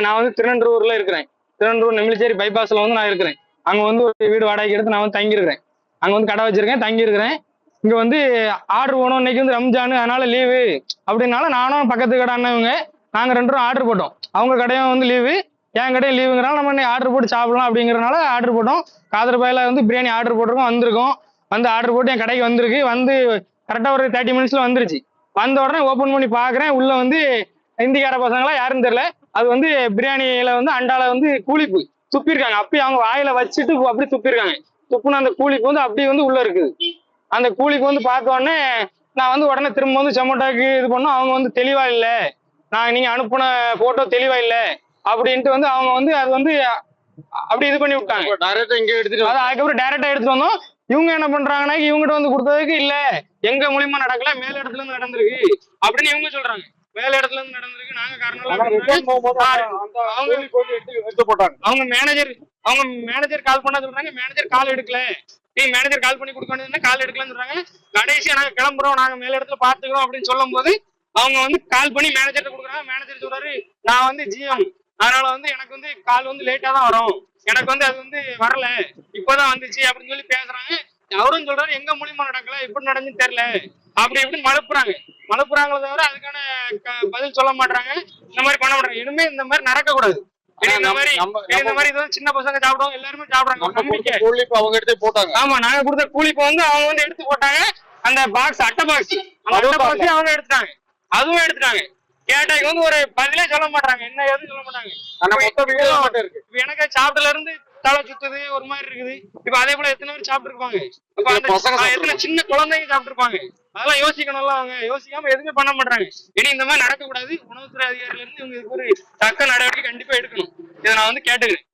வந்து திருநன்றூர்ல இருக்கிறேன். திருநன்றூர் நெமிலிச்சேரி பைபாஸ்ல வந்து நான் இருக்கிறேன். அங்க வந்து ஒரு வீடு வாடகைக்கு எடுத்து நான் வந்து தங்கியிருக்கிறேன். அங்க வந்து கடை வச்சிருக்கேன் தங்கியிருக்கிறேன். இங்கே இங்க வந்து ஆர்டர் போனோம். இன்னைக்கு வந்து ரம்ஜான் அதனால லீவு அப்படின்னால நானும் பக்கத்து கடை அண்ணவங்க நாங்க ரெண்டு பேரும் ஆர்டர் போட்டோம். அவங்க கடையும் வந்து லீவு என் கடையும் லீவுங்கிறனால நம்ம இன்னைக்கு ஆர்டர் போட்டு சாப்பிடலாம் அப்படிங்கறனால ஆர்டர் போட்டோம். காதரபாயில வந்து பிரியாணி ஆர்டர் போட்டிருக்கோம் வந்திருக்கோம். வந்து ஆர்டர் போட்டு என் கடைக்கு வந்திருக்கு. வந்து கரெக்டாக ஒரு தேர்ட்டி மினிட்ஸ்ல வந்துருச்சு. வந்த உடனே ஓப்பன் பண்ணி பாக்குறேன். உள்ள வந்து இந்திக்கார பசங்களா யாருன்னு தெரியல. அது வந்து பிரியாணியில வந்து அண்டால வந்து கூலிப்பு துப்பிருக்காங்க. அப்படியே அவங்க வாயில வச்சுட்டு அப்படி துப்பிருக்காங்க. துப்புன அந்த கூலிப்பு வந்து அப்படியே வந்து உள்ள இருக்குது. அந்த கூலிப்பு வந்து பார்த்த உடனே நான் வந்து உடனே திரும்ப வந்து ஜொமேட்டோக்கு இது பண்ணோம். அவங்க வந்து தெளிவா இல்ல. நான் நீங்க அனுப்புன போட்டோ தெளிவா இல்ல. அப்படின்ட்டு வந்து அவங்க வந்து அது வந்து அப்படி இது பண்ணி விட்டாங்க. டைரக்டா இங்க எடுத்துட்டு அது அதுக்கப்புறம் டைரக்டா எடுத்துட்டு வந்தோம். இவங்க என்ன பண்றாங்கன்னா இவங்ககிட்ட வந்து கொடுத்ததுக்கு இல்ல. எங்க மூலியமா நடக்கல. மேல இடத்துல இருந்து நடந்திருக்கு. அப்படின்னு இவங்க சொல்றாங்க. மேல இடத்துல இருந்து நடந்திருக்கு. நாங்க காரணம் அவங்க- மேனேஜர் அவங்க மேனேஜர் கால் பண்ண சொல்றாங்க. மேனேஜர் கால் எடுக்கல. நீ மேனேஜர் கால் பண்ணி கொடுக்க வேண்டியதுன்னா கால் எடுக்கலன்னு சொல்றாங்க. கடைசியா நாங்க கிளம்புறோம். நாங்க மேல இடத்துல பாத்துக்கிறோம் அப்படின்னு சொல்லும் போது அவங்க வந்து கால் பண்ணி மேனேஜர் கொடுக்குறாங்க. மேனேஜர் சொல்றாரு நான் வந்து ஜிஎம் அதனால வந்து எனக்கு வந்து கால் வந்து லேட்டா தான் வரும். எனக்கு வந்து அது வந்து வரல. இப்பதான் வந்துச்சு அப்படின்னு சொல்லி பேசுறாங்க. அவரும் சொல்றாரு எங்க மூலியமா நடக்கல? எப்படி நடந்துன்னு தெரியல. அப்படி இப்படின்னு மழுப்புறாங்க மழுப்புறாங்களே தவிர அதுக்கான பதில் சொல்ல மாட்டாங்க இந்த மாதிரி பண்ண மாட்டாங்க இனிமே இந்த மாதிரி நடக்க கூடாது இந்த மாதிரி நம்ம- இனி இந்த மாதிரி இது வந்து சின்ன பசங்க சாப்பிடுவாங்க எல்லாருமே சாப்பிடுறாங்க. ஒரு நம்ம நம்பிக்கை கொடுத்த கூலி இப்ப அவங்க எடுத்து போட்டாங்க. ஆமா நாங்க கொடுத்த கூலிப்பு வந்து அவங்க வந்து எடுத்து போட்டாங்க. அந்த பாக்ஸ் அட்டை பாக்ஸ் அந்த அட்டை அதுவும் பாக்ஸ் அவங்க எடுத்துட்டாங்க. அதுவும் எடுத்துட்டாங்க. கேட்டாங்க வந்து ஒரு பதிலே சொல்ல மாட்டாங்க என்ன ஏதுன்னு சொல்ல மாட்டாங்க எனக்கு சாப்பிட்டல இருந்து தலை சுத்துது ஒரு மாதிரி இருக்குது. இப்ப அதே போல எத்தனை பேர் சாப்பிட்டு இருப்பாங்க எத்தனை சின்ன குழந்தைங்க சாப்பிட்டு இருப்பாங்க அதெல்லாம் யோசிக்கணும்ல அவங்க. யோசிக்காம எதுவுமே பண்ண மாட்டாங்க இனி இந்த மாதிரி நடக்கக்கூடாது. உணவுத்துறை அதிகாரில இருந்து இவங்க ஒரு தக்க நடவடிக்கை கண்டிப்பா எடுக்கணும். இதை நான் வந்து கேட்டுக்கிறேன்.